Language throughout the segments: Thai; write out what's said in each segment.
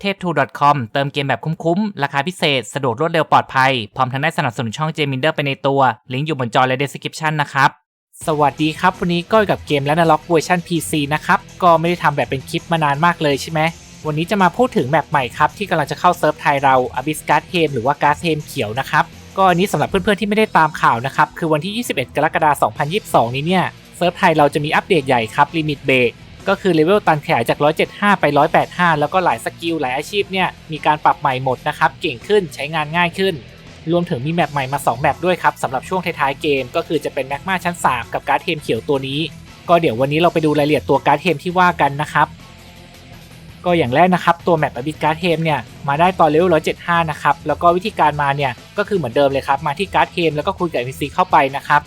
เทพทู .com เติมเกมแบบคุ้มๆ ราคาพิเศษ สะดวกรวดเร็วปลอดภัย พร้อมทั้งได้สนับสนุนช่องเจมินเดอร์ไปในตัว ลิงก์อยู่บนจอและ description นะครับ สวัสดีครับ วันนี้ก็อยู่กับเกมและนล็อกเวอร์ชัน PC นะครับ ก็ไม่ได้ทำแบบเป็นคลิปมานานมากเลยใช่ไหม วันนี้จะมาพูดถึงแมปใหม่ครับ ที่กำลังจะเข้าเซิร์ฟไทยเรา Abyss Guard h a m หรือว่า Guard h a m เขียวนะครับ ก็อันนี้สำหรับเพื่อนๆที่ไม่ได้ตามข่าวนะครับคือวันที่ 21 กรกฎาคม 2022 นี้เนี่ยเซิร์ฟไทยเราจะมีอัปเดตใหญ่ครับ Limit Break ก็ ก็คือเลเวลตันขยายจาก 175 ไป 185 แล้วก็หลายสกิลหลายอาชีพเนี่ยมีการปรับใหม่หมดนะครับเก่งขึ้นใช้งานง่ายขึ้น รวมถึงมีแมปใหม่มา 2 แมปด้วยครับสำหรับช่วงท้ายๆเกม ก็คือจะเป็นแมกมาชั้น 3 กับการ์ดเทมเขียวตัวนี้ ก็เดี๋ยววันนี้เราไปดูรายละเอียดตัวการ์ดเทมที่ว่ากันนะครับก็อย่างแรกนะครับ ตัวแมปอบิ s การ์ดเทมเนี่ยมาได้ตอนเลเวล175 นะครับ แล้วก็วิธีการมาเนี่ยก็คือเหมือนเดิมเลยครับ มาที่การ์ดเทมแล้วก็คุยกับ NPC เข้าไปนะครับ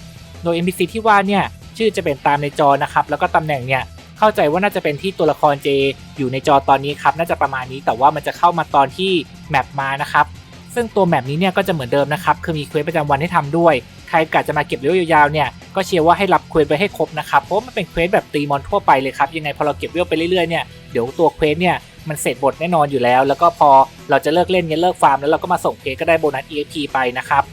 โดย NPC ที่ว่าเนี่ยชื่อจะเป็นตามในจอนะครับ แล้วก็ตำแหน่งเนี่ย เข้าใจว่าน่าจะเป็นที่ตัวละครเจ อยู่ในจอตอนนี้ครับน่าจะประมาณนี้แต่ว่ามันจะเข้ามาตอนที่แมปมานะครับซึ่งตัวแมปนี้เนี่ยก็จะเหมือนเดิมนะครับคือมีเควสประจำวันให้ทำด้วย ใครกะจะมาเก็บเลเวยาวๆเนี่ยก็เชียร์ว่าให้รับเควสไปให้ครบนะครับเพราะว่ามันเป็นเควสแบบตีมอนทั่วไปเลยครับยังไงพอเราเก็บเลเวไปเรื่อยๆเนี่ยเดี๋ยวตัวเควสเนี่ยมันเสร็จบทแน่นอนอยู่แล้ว แล้วก็พอเราจะเลิกเล่นเนี่ยเลิกฟาร์มแล้วเราก็มาส่งเควสก็ได้โบนัส EXP ไปนะครับ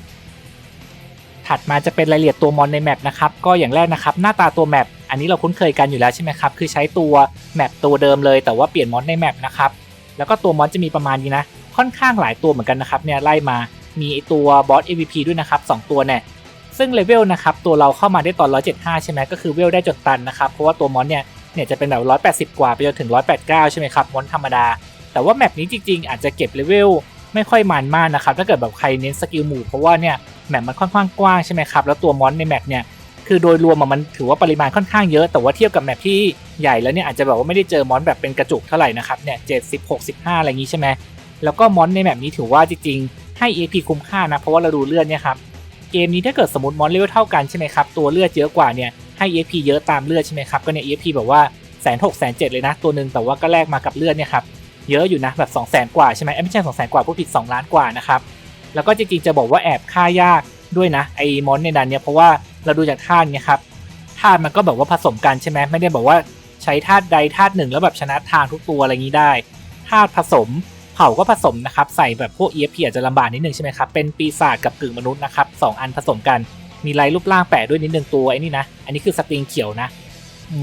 ถัดมาจะเป็นรายละเอียดตัวมอนในแมปนะครับก็อย่างแรกนะครับหน้าตาตัวแมป อันนี้เราคุ้นเคยกันอยู่แล้วใช่ไหมครับ คือใช้ตัวแมปตัวเดิมเลยแต่ว่าเปลี่ยนมอนในแมปนะครับ แล้วก็ตัวมอนจะมีประมาณนี้นะ ค่อนข้างหลายตัวเหมือนกันนะครับเนี่ยไล่มา มีตัวบอส AVP ด้วยนะครับสองตัวเนี่ยซึ่งเลเวลนะครับตัวเราเข้ามาได้ตอน 175 ใช่ไหมก็คือเวลได้จนตันนะครับ เพราะว่าตัวมอนเนี่ยเนี่ยจะเป็นแบบ 180 กว่าไปจนถึง 189 ใช่ไหมครับมอนธรรมดา แต่ว่าแมปนี้จริง ๆ อาจจะเก็บเลเวลไม่ค่อยมันมากนะครับถ้าเกิดแบบใครเน้นสกิลหมู่เพราะว่าเนี่ยแมปมันค่อนข้างกว้างใช่ไหมครับแล้วตัวมอนในแมปเนี่ย คือโดยรวมมันถือว่าปริมาณค่อนข้างเยอะ แต่ว่าเทียบกับแมปที่ใหญ่แล้วเนี่ยอาจจะแบบว่าไม่ได้เจอมอนแบบเป็นกระจุกเท่าไหร่นะครับเนี่ย70 65อะไรอย่างนี้ใช่ไหมแล้วก็มอนในแมปนี้ถือว่าจริงๆให้ EP คุ้มค่านะเพราะว่าเราดูเลือดเนี่ยครับเกมนี้ถ้าเกิดสมมติมอนเลเวลเท่ากันใช่ไหมครับตัวเลือดเยอะกว่าเนี่ยให้ EP เยอะตามเลือดใช่ไหมครับก็เนี่ย EP แบบว่าแสนหกแสนเจ็ดเลยนะตัวหนึ่งแต่ว่าก็แลกมากับเลือดเนี่ยครับเยอะอยู่นะแบบ2 0 0 0 0 0กว่าใช่ไหมไม่ใช่2 0 0 0 0 0กว่าผู้ผิด2ล้านกว่านะครับแล้วก็จริงๆจะบอกว่าแอบฆ่ายาก ด้วยนะไอ้มอนในดันเนี่ยเพราะว่าเราดูจากธาตุเนี่ยครับธาตุมันก็แบบว่าผสมกันใช่ไหมไม่ได้บอกว่าใช้ธาตุใดธาตุหนึ่งแล้วแบบชนะทางทุกตัวอะไรอย่างนี้ได้ธาตุผสมเผ่าก็ผสมนะครับใส่แบบพวก EFP อาจจะลำบากนิดนึงใช่ไหมครับเป็นปีศาจกับกึ่งมนุษย์นะครับสองอันผสมกันมีลายรูปร่างแปะด้วยนิดนึงตัวไอ้นี่นะอันนี้คือสตริงเขียวนะ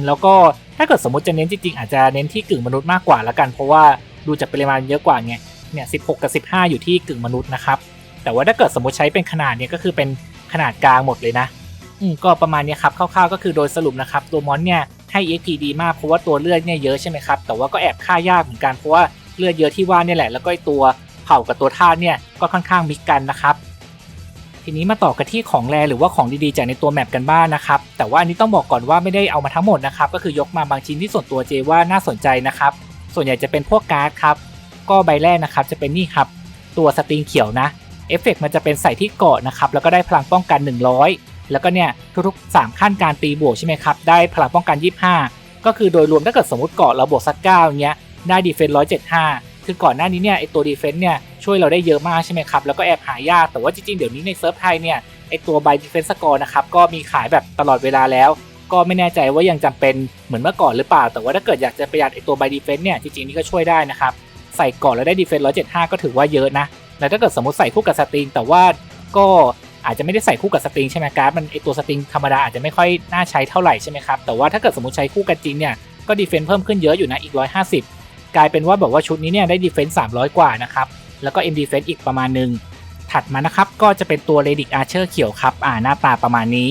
แล้วก็ถ้าเกิดสมมติจะเน้นจริงๆอาจจะเน้นที่กึ่งมนุษย์มากกว่าละกัน เพราะว่าดูจากปริมาณเยอะกว่าไงเนี่ย16กับ15อยู่ที่กึ่งมนุษย์นะครับ แต่ว่าถ้าเกิดสมมติใช้เป็นขนาดเนี่ยก็คือเป็นขนาดกลางหมดเลยนะอืมก็ประมาณนี้ครับคร่าวๆก็คือโดยสรุปนะครับตัวมอนเนี่ยให้ EXP ดีมากเพราะว่าตัวเลือดเนี่ยเยอะใช่ไหมครับแต่ว่าก็แอบฆ่ายากเหมือนกันเพราะว่าเลือดเยอะที่ว่าเนี่ยแหละแล้วก็ตัวเผ่ากับตัวธาตุเนี่ยก็ค่อนข้างมิกกันนะครับทีนี้มาต่อกันที่ของแรหรือว่าของดีๆจากในตัวแมปกันบ้างนนะครับแต่ว่าอันนี้ต้องบอกก่อนว่าไม่ได้เอามาทั้งหมดนะครับก็คือยกมาบางชิ้นที่ส่วนตัวเจว่าน่าสนใจนะครับส่วนใหญ่จะเป็นพวกการ์ดครับก็ใบแรกนะครับจะเป็นนี่ครับตัวสตริงเขียวนะ เอฟเฟกมันจะเป็นใส่ที่เกาะนะครับแล้วก็ได้พลังป้องกัน 100 แล้วก็เนี่ยทุกๆ 3 ขั้นการตีบวกใช่ไหมครับได้พลังป้องกัน 25 ก็คือโดยรวมถ้าเกิดสมมติเกาะเราบวกสักเก้าเนี้ยได้ดีเฟนต์ร้อยเจ็ดห้าคือก่อนหน้านี้เนี่ยไอตัวดีเฟนต์เนี่ยช่วยเราได้เยอะมากใช่ไหมครับแล้วก็แอบหายากแต่ว่าจริงๆเดี๋ยวนี้ในเซิร์ฟไทยเนี่ยไอตัวใบดีเฟนต์สกอร์นะครับก็มีขายแบบตลอดเวลาแล้วก็ไม่แน่ใจว่ายังจำเป็นเหมือนเมื่อก่อนหรือเปล่า แต่ว่าถ้าเกิดอยากจะประหยัดไอตัวใบดีเฟนต์เนี่ยจริงๆนี่ก็ช่วยได้นะครับ ใส่ก่อนแล้วได้ดีเฟนต์ร้อยเจ็ดห้าก็ถือว่าเยอะนะ แล้วถ้าเกิดสมมติใส่คู่กับสตริง แต่ว่าก็อาจจะไม่ได้ใส่คู่กับสตริงใช่ไหมการ์ดมันไอตัวสตริงธรรมดาอาจจะไม่ค่อยน่าใช้เท่าไหร่ใช่ไหมครับแต่ว่าถ้าเกิดสมมติใช้คู่กันจริงเนี่ยก็ดีเฟนซ์เพิ่มขึ้นเยอะอยู่นะอีก 150 กลายเป็นว่าแบบว่าชุดนี้เนี่ยได้ดีเฟนซ์300 กว่านะครับแล้วก็เอ็มดีเฟนซ์อีกประมาณหนึ่งถัดมานะครับก็จะเป็นตัวเรดิกอาร์เชอร์เขียวครับอ่าหน้าตาประมาณนี้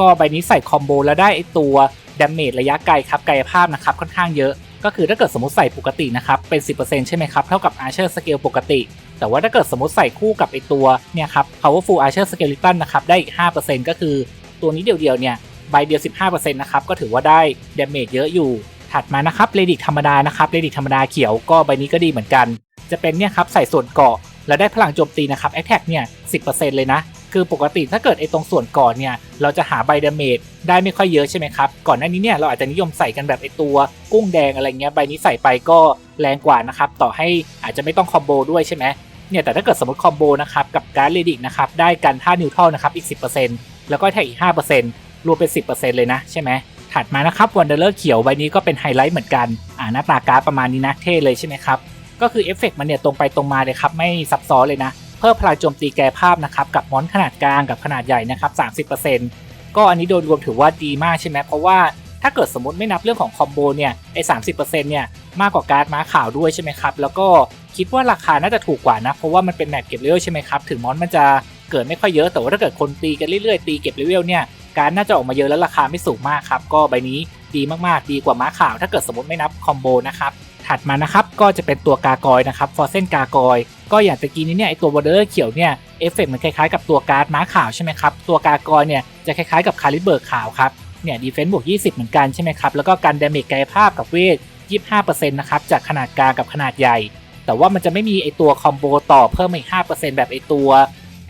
ก็ใบนี้ใส่คอมโบแล้วได้ไอตัวดาเมจระยะไกลครับกายภาพนะครับค่อนข้างเยอะ ก็คือถ้าเกิดสมมติใส่ปกตินะครับเป็น 10%ใช่ไหมครับเท่ากับอาร์เชอร์สเกลปกติ แต่ว่าถ้าเกิดสมมติใส่คู่กับไอตัวเนี่ยครับ powerful archer skeleton นะครับได้อีก 5%ก็คือตัวนี้เดียวๆเนี่ยใบเดียว 15%นะครับก็ถือว่าได้ดเมจเยอะอยู่ ถัดมานะครับเรดิกธรรมดานะครับเรดิกธรรมดาเขียวก็ใบนี้ก็ดีเหมือนกัน จะเป็นเนี่ยครับใส่ส่วนเกาะแล้วได้พลังโจมตีนะครับ attack เนี่ย 10%เลยนะ คือปกติถ้าเกิดไอตรงส่วนก่อนเนี่ย เราจะหาใบเดเมจได้ไม่ค่อยเยอะใช่ไหมครับ ก่อนหน้านี้เนี่ยเราอาจจะนิยมใส่กันแบบไอตัวกุ้งแดงอะไรเงี้ย ใบนี้ใส่ไปก็แรงกว่านะครับ ต่อให้อาจจะไม่ต้องคอมโบด้วยใช่ไหม เนี่ยแต่ถ้าเกิดสมมติคอมโบนะครับกับการ์ดเรดิกนะครับได้กันท่านิวทรัลนะครับอีก 10%แล้วก็แท็กอีก 5%รวมเป็น 10%เลยนะใช่ไหมถัดมานะครับวันเดอร์เขียวใบนี้ก็เป็นไฮไลท์เหมือนกันอ่าหน้าตาการ์ดประมาณนี้นะเท่เลยใช่ไหมครับก็คือเอฟเฟกต์มันเนี่ยตรงไปตรงมาเลยครับไม่ซับซ้อนเลยนะเพิ่มพลังโจมตีแกายภาพนะครับกับมอนขนาดกลางกับขนาดใหญ่นะครับ30%ก็อันนี้โดยรวมถือว่าดีมากใช่ไหมเพราะว่าถ้าเกิดสมมติไม่นับเรื่องของคอมโบเนี่ยไอ้สาเนี่ยมากกว่าการ์ดม้าขาวด้วยใช่ไหมครับแล้วก็ คิดว่าราคาน่าจะถูกกว่านะ เพราะว่ามันเป็นแมปเก็บเลเวลใช่ไหมครับ ถึงมอนมันจะเกิดไม่ค่อยเยอะ แต่ว่าถ้าเกิดคนตีกันเรื่อยๆ ตีเก็บเลเวลเนี่ย การน่าจะออกมาเยอะแล้วราคาไม่สูงมากครับ ก็ใบนี้ดีมากๆ ดีกว่าม้าขาว ถ้าเกิดสมมติไม่นับคอมโบนะครับ ถัดมานะครับ ก็จะเป็นตัวกากอยนะครับฟอร์เซนกากอย ก็อย่างตะกี้นี้เนี่ยไอตัววอเดอร์เขียวเนี่ย เอฟเฟกต์มันคล้ายๆกับตัวการ์ดม้าขาวใช่ไหมครับ ตัวกากอยเนี่ยจะคล้ายๆกับคาลิเบิร์กขาวครับ เนี่ยดีเฟนซ์บวก20 เหมือนกันใช่ไหมครับ แล้วก็การดาเมจกายภาพกับเวท25%นะครับ จากขนาดกลางกับขนาดใหญ่ แต่ว่ามันจะไม่มีไอตัวคอมโบต่อเพิ่มอีก 5%แบบไอตัว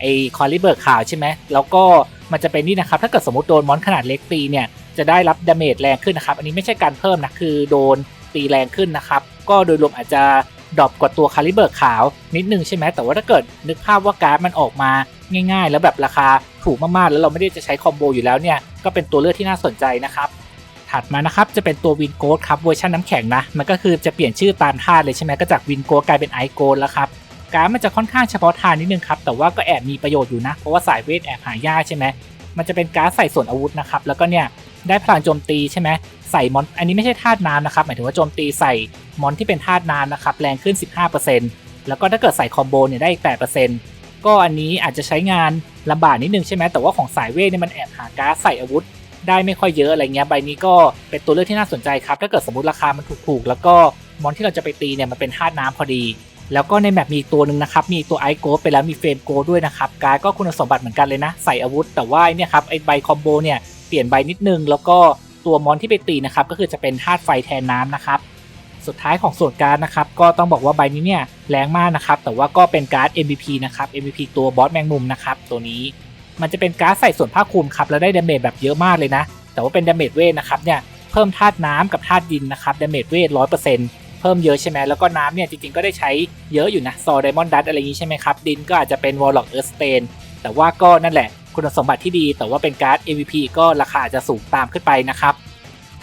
ไอคอลิเบิร์ขาวใช่ไหม แล้วก็มันจะเป็นนี่นะครับ ถ้าเกิดสมมติโดนมอนขนาดเล็กตีเนี่ย จะได้รับดาเมจแรงขึ้นนะครับ อันนี้ไม่ใช่การเพิ่มนะ คือโดนตีแรงขึ้นนะครับ ก็โดยรวมอาจจะดรอปกว่าตัวคาลิเบิร์ขาวนิดนึงใช่ไหม แต่ว่าถ้าเกิดนึกภาพว่าการ์ดมันออกมาง่าย ๆ แล้วแบบราคาถูกมากๆ แล้วเราไม่ได้จะใช้คอมโบอยู่แล้วเนี่ย ก็เป็นตัวเลือกที่น่าสนใจนะครับ ถัดมานะครับจะเป็นตัววินโกดครับเวอร์ชันน้ำแข็งนะมันก็คือจะเปลี่ยนชื่อตามธาตุเลยใช่ไหมก็จากวินโกดกลายเป็นไอโกดแล้วครับการ์ดมันจะค่อนข้างเฉพาะทางนิดนึงครับแต่ว่าก็แอบมีประโยชน์อยู่นะ เพราะว่าสายเวทแอบหายากใช่ไหมมันจะเป็นการ์ดใส่ส่วนอาวุธนะครับแล้วก็เนี่ยได้พลังโจมตีใช่ไหมใส่มอนอันนี้ไม่ใช่ธาตุน้ำนะครับหมายถึงว่าโจมตีใส่มอนที่เป็นธาตุน้ำนะครับแรงขึ้น 15%แล้วก็ถ้าเกิดใส่คอมโบเนี่ยได้อีก8%ก็อันนี้อาจจะใช้งานลำบากนิดนึงใช่ไหมแต่ว่าของสายเวทเนี่ยมันแอบหาการใส่อาวุธ ได้ไม่ค่อยเยอะอะไรเงี้ยใบนี้ก็เป็นตัวเลือกที่น่าสนใจครับ ถ้าเกิดสมมติราคามันถูกๆ แล้วก็มอนที่เราจะไปตีเนี่ยมันเป็นธาตุน้ำพอดี แล้วก็ในแมปมีตัวหนึ่งนะครับ มีตัวไอโกไปแล้วมีเฟรมโกด้วยนะครับการก็คุณสมบัติเหมือนกันเลยนะ ใส่อาวุธ แต่ว่าเนี่ยครับไอใบคอมโบเนี่ยเปลี่ยนใบนิดนึง แล้วก็ตัวมอนที่ไปตีนะครับก็คือจะเป็นธาตุไฟแทนน้ำนะครับสุดท้ายของส่วนการ์ดนะครับก็ต้องบอกว่าใบนี้เนี่ยแรงมากนะครับแต่ว่าก็เป็นการ์ด MVP นะครับ MVP ตัวบอสแมงมุมนะครับตัวนี้ มันจะเป็นการ์ดใส่ส่วนภาคภูมิครับแล้วได้ดาเมจแบบเยอะมากเลยนะ แต่ว่าเป็นดาเมจเวทนะครับเนี่ยเพิ่มธาตุน้ำกับธาตุดินนะครับดาเมจเวทร้อยเปอร์เซ็นต์เพิ่มเยอะใช่ไหมแล้วก็น้ำเนี่ยจริงๆก็ได้ใช้เยอะอยู่นะซอไดมอนด์ดัตอะไรอย่างนี้ใช่ไหมครับดินก็อาจจะเป็นวอลล็อกเออร์สเตนแต่ว่าก็นั่นแหละคุณสมบัติที่ดี แต่ว่าเป็นการ์ด MVP ก็ราคาอาจะสูงตามขึ้นไปนะครับ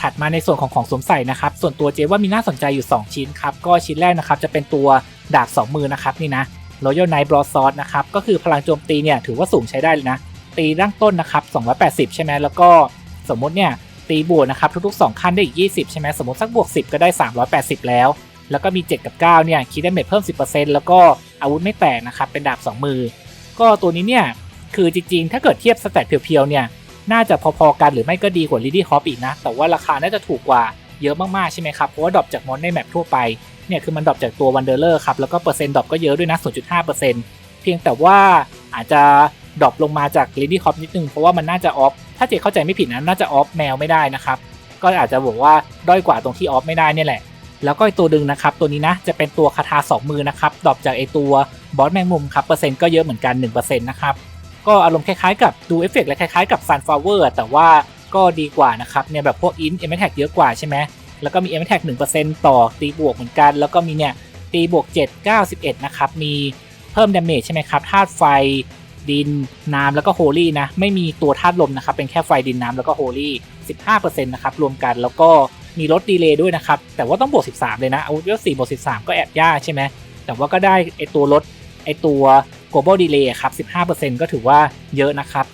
ถัดมาในส่วนของของสวมใส่นะครับ ส่วนตัวเจว่ามีน่าสนใจอยู่ 2 ชิ้นครับ ก็ชิ้นแรกนะครับจะเป็นตัวดาบ2มือนะครับนี่นะ Royal Knight Broadsword นะครับ ก็คือพลังโจมตีเนี่ยถือว่าสูงใช้ได้เลยนะ ตีร่างต้นนะครับ 280 ใช่ไหมแล้วก็สมมติเนี่ยตีบวกนะครับทุกๆ 2 ขั้นได้อีก 20 ใช่ไหมสมมติสักบวก 10 ก็ได้ 380 แล้ว แล้วก็มี 7 กับ 9 เนี่ยคิดได้เมจเพิ่ม 10%แล้วก็อาวุธไม่แตกนะครับเป็นดาบ 2 มือ ก็ตัวนี้เนี่ยคือจริงๆ ถ้าเกิดเทียบสแตทเพียวๆเนี่ยน่าจะพอๆกันหรือไม่ก็ดีกว่า Lily Hop อีกนะ แต่ว่าราคาน่าจะถูกกว่าเยอะมากๆใช่ไหมครับ เพราะว่าดรอปจากมอนในแมปทั่วไป เนี่ยคือมันดรอปจากตัว Wanderer ครับแล้วก็เปอร์เซ็นต์ดรอปก็เยอะด้วยนะ 0.5%เพียงแต่ว่าอาจจะดรอปลงมาจาก Lily Hop นิดนึง เพราะว่ามันน่าจะออฟถ้าเจเข้าใจไม่ผิดนะน่าจะออฟแมวไม่ได้นะครับก็อาจจะบอกว่าด้อยกว่าตรงที่ออฟไม่ได้เนี่ยแหละ แล้วก็ตัวดึงนะครับตัวนี้นะจะเป็นตัวคาถา2 มือนะครับดรอปจากไอตัวบอสแมงมุมครับเปอร์เซ็นต์ก็เยอะเหมือนกัน1%นะครับก็อารมณ์คล้ายๆกับดูเอฟเฟกต์และคล้ายๆกับ Sunflower แต่ว่าก็ดีกว่านะครับเนี่ยแบบพวกอินเอ็มแท็กเยอะกว่าใช่ไหม แล้วก็มีเอ็มแท็ก1%ต่อตีบวกเหมือนกัน แล้วก็มีเนี่ยตีบวก 7 91 นะครับ มีเพิ่มดาเมจใช่ไหมครับธาตุไฟดินน้ำแล้วก็โฮลี่นะ ไม่มีตัวธาตุลมนะครับ เป็นแค่ไฟดินน้ำแล้วก็โฮลี่15%นะครับ รวมกันแล้วก็มีลดดีเลย์ด้วยนะครับ แต่ว่าต้องบวก 13 เลยนะอาวุธเวล4บวก 13 ก็แอบยากใช่ไหมแต่ว่าก็ได้ไอตัวลดไอตัว global delay ครับ 15%ก็ถือว่าเยอะนะครับ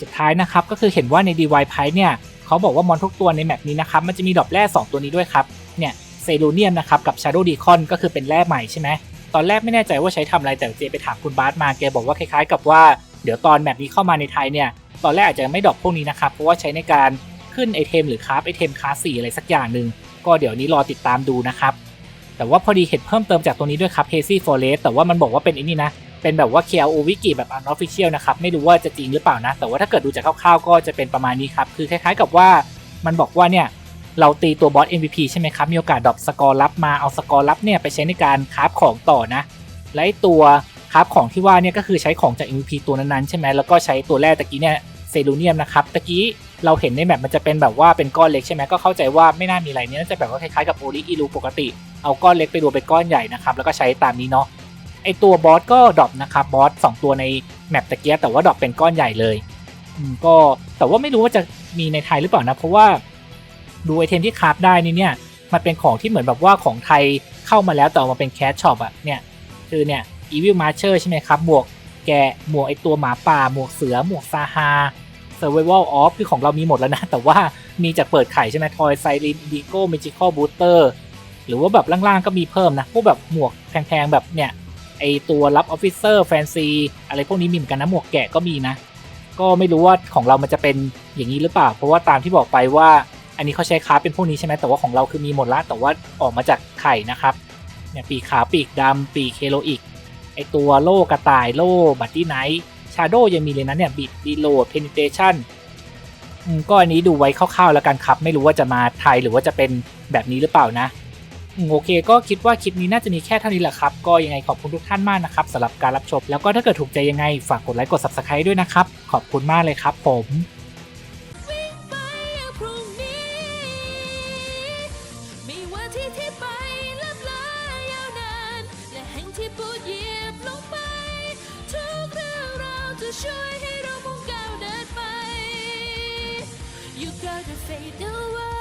สุดท้ายนะครับก็คือเห็นว่าใน DY p i เนี่ย เขาบอกว่ามอนทุกตัวในแมปนี้นะครับมันจะมีดอกแร่2ตัวนี้ด้วยครับเนี่ยเซโลเนียมนะครับกับ Shadow Deacon ก็คือเป็นแร่ใหม่ใช่ไหมตอนแรกไม่แน่ใจว่าใช้ทำอะไรแต่เจไปถามคุณบาสมาแกบอกว่าคล้ายๆ กับว่าเดี๋ยวตอนแมปนี้เข้ามาในไทยเนี่ยตอนแรกอาจจะไม่ดอกพวกนี้นะครับเพราะว่าใช้ในการขึ้นไอเทมหรือคราฟไอเทมคลาสสี่อะไรสักอย่างหนึ่งก็เดี๋ยวนี้รอติดตามดูนะครับแต่ว่าพอดีเห็นเพิ่มเติมจากตัวนี้ด้วยครับ Hazy Forest แต่ว่ามันบอกว่าเป็นอ้นี่นะ เป็นแบบว่า KLO Wiki แบบ unofficial นะครับ ไม่รู้ว่าจะจริงหรือเปล่านะ แต่ว่าถ้าเกิดดูจากคร่าวๆ ก็จะเป็นประมาณนี้ครับ คือคล้ายๆกับว่ามันบอกว่าเนี่ยเราตีตัวบอส MVP ใช่ไหมครับ มีโอกาสดรอปสกอร์ลับมาเอาสกอร์ลับเนี่ยไปใช้ในการคราฟของต่อนะ และตัวคราฟของที่ว่าเนี่ยก็คือใช้ของจาก MVP ตัวนั้นๆใช่ไหมแล้วก็ใช้ตัวแรกตะกี้เนี่ยเซลูเนียมนะครับตะกี้เราเห็นในแมปมันจะเป็นแบบว่าเป็นก้อนเล็กใช่ไหมก็เข้าใจว่าไม่น่ามีอะไรเนี่ยน่าจะแบบว่าคล้ายๆกับโอริอิรูปกติ เอาก้อนเล็กไปรวมเป็นก้อนใหญ่นะครับแล้วก็ใช้ตามนี้เนาะ ไอตัวบอสก็ดรอปนะครับบอสสองตัวในแมปตะเกียแต่ว่าดรอปเป็นก้อนใหญ่เลยก็แต่ว่าไม่รู้ว่าจะมีในไทยหรือเปล่านะเพราะว่าดูไอเทมที่คราฟได้นี่เนี่ยมันเป็นของที่เหมือนแบบว่าของไทยเข้ามาแล้วแต่ออกมาเป็นแคชช็อปอะเนี่ยคือเนี่ย Evil Marcher ใช่ไหมครับหมวกแกหมวกไอตัวหมาป่าหมวกเสือหมวกซาฮา Survival of คือของเรามีหมดแล้วนะ แต่ว่ามีจากเปิดไข่ใช่ไหมทอยไซรินดีโก้เมจิคอลบูสเตอร์หรือว่าแบบล่างๆก็มีเพิ่มนะพวกแบบหมวกแพงๆแบบเนี่ย ไอตัวรับออฟฟิเซอร์แฟนซีอะไรพวกนี้มีเหมือนกันนะหมวกแกะก็มีนะ ก็ไม่รู้ว่าของเรามันจะเป็นอย่างนี้หรือเปล่า เพราะว่าตามที่บอกไปว่า อันนี้เขาใช้คราเป็นพวกนี้ใช่ไหมแต่ว่าของเราคือมีหมดละแต่ว่าออกมาจากไข่นะครับเนี่ยปีกขาวปีกดำปีกเคโลอีกไอตัวโล่กระต่ายโล่บัตตี้ไนท์ชาโดยังมีเลยนะเนี่ยบิดดีโลเพนิเทชันก็อันนี้ดูไว้คร่าวๆแล้วกันครับ ไม่รู้ว่าจะมาไทยหรือว่าจะเป็นแบบนี้หรือเปล่านะ โอเค ก็คิดว่าคลิปนี้น่าจะมีแค่เท่านี้แหละครับ ก็ยังไงขอบคุณทุกท่านมากนะครับสำหรับการรับชม แล้วก็ถ้าเกิดถูกใจยังไงฝากกดไลค์กด subscribe ด้วยนะครับ ขอบคุณมากเลยครับผมช่วยให้เรามุ่งก้าวเดินไป You gotta fade away